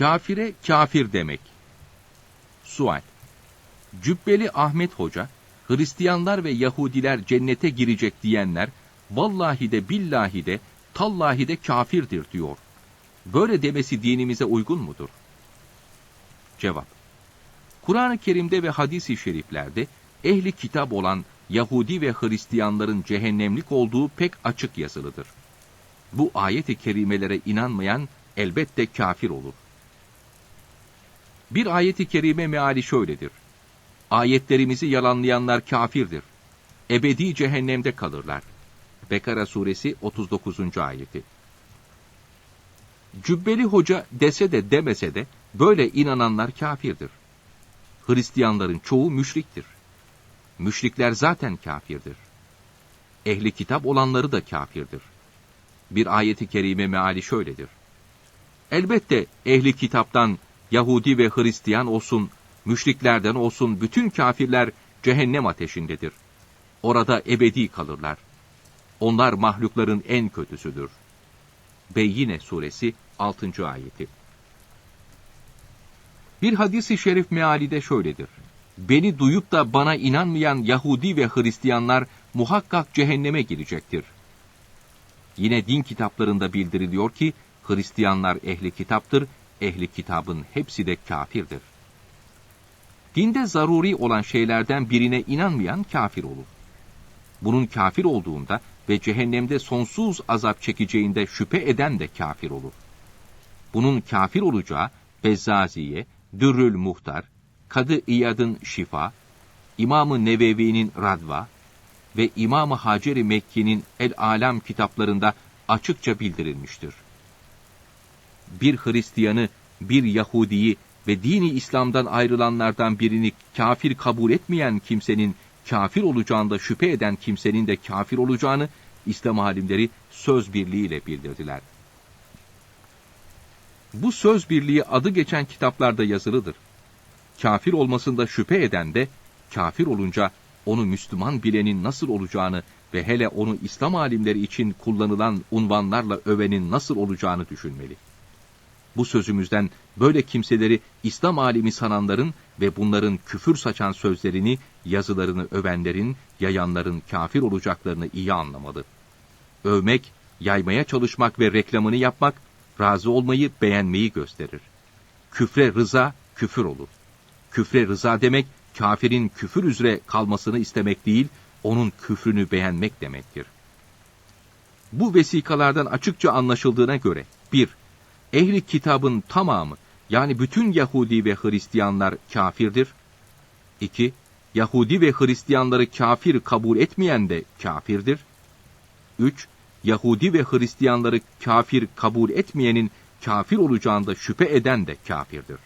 Kafire kafir demek. Sual. Cübbeli Ahmet Hoca, Hristiyanlar ve Yahudiler cennete girecek diyenler, vallahi de billahi de, tallahi de kafirdir diyor. Böyle demesi dinimize uygun mudur? Cevap. Kur'an-ı Kerim'de ve hadis-i şeriflerde ehli kitap olan Yahudi ve Hristiyanların cehennemlik olduğu pek açık yazılıdır. Bu ayet-i kerimelere inanmayan elbette kafir olur. Bir ayet-i kerime meali şöyledir. Ayetlerimizi yalanlayanlar kafirdir. Ebedi cehennemde kalırlar. Bekara suresi 39. ayeti. Cübbeli hoca dese de demese de böyle inananlar kafirdir. Hristiyanların çoğu müşriktir. Müşrikler zaten kafirdir. Ehli kitap olanları da kafirdir. Bir ayeti kerime meali şöyledir. Elbette ehli kitaptan Yahudi ve Hristiyan olsun, müşriklerden olsun bütün kafirler cehennem ateşindedir. Orada ebedi kalırlar. Onlar mahlukların en kötüsüdür. Beyyine suresi 6. ayeti. Bir hadisi şerif meali de şöyledir. Beni duyup da bana inanmayan Yahudi ve Hristiyanlar muhakkak cehenneme girecektir. Yine din kitaplarında bildiriliyor ki Hristiyanlar ehli kitaptır, ehli kitabın hepsi de kafirdir. Dinde zaruri olan şeylerden birine inanmayan kafir olur. Bunun kafir olduğunda ve cehennemde sonsuz azap çekeceğinde şüphe eden de kafir olur. Bunun kafir olacağı Bezzaziye, Dürrül Muhtar, Kadı İyad'ın Şifa, İmam-ı Nevevi'nin Radva ve İmam-ı Hacer-i Mekki'nin El Alem kitaplarında açıkça bildirilmiştir. Bir Hristiyanı, bir Yahudiyi ve dini İslam'dan ayrılanlardan birini kafir kabul etmeyen kimsenin kafir olacağında şüphe eden kimsenin de kafir olacağını İslam alimleri söz birliğiyle bildirdiler. Bu söz birliği adı geçen kitaplarda yazılıdır. Kafir olmasında şüphe eden de kafir olunca onu Müslüman bilenin nasıl olacağını ve hele onu İslam alimleri için kullanılan unvanlarla övenin nasıl olacağını düşünmeli. Bu sözümüzden böyle kimseleri İslam alimi sananların ve bunların küfür saçan sözlerini, yazılarını övenlerin, yayanların kafir olacaklarını iyi anlamalı. Övmek, yaymaya çalışmak ve reklamını yapmak, razı olmayı, beğenmeyi gösterir. Küfre rıza, küfür olur. Küfre rıza demek, kafirin küfür üzere kalmasını istemek değil, onun küfrünü beğenmek demektir. Bu vesikalardan açıkça anlaşıldığına göre, 1- ehli kitabın tamamı yani bütün Yahudi ve Hristiyanlar kafirdir. 2. Yahudi ve Hristiyanları kafir kabul etmeyen de kafirdir. 3. Yahudi ve Hristiyanları kafir kabul etmeyenin kafir olacağında şüphe eden de kafirdir.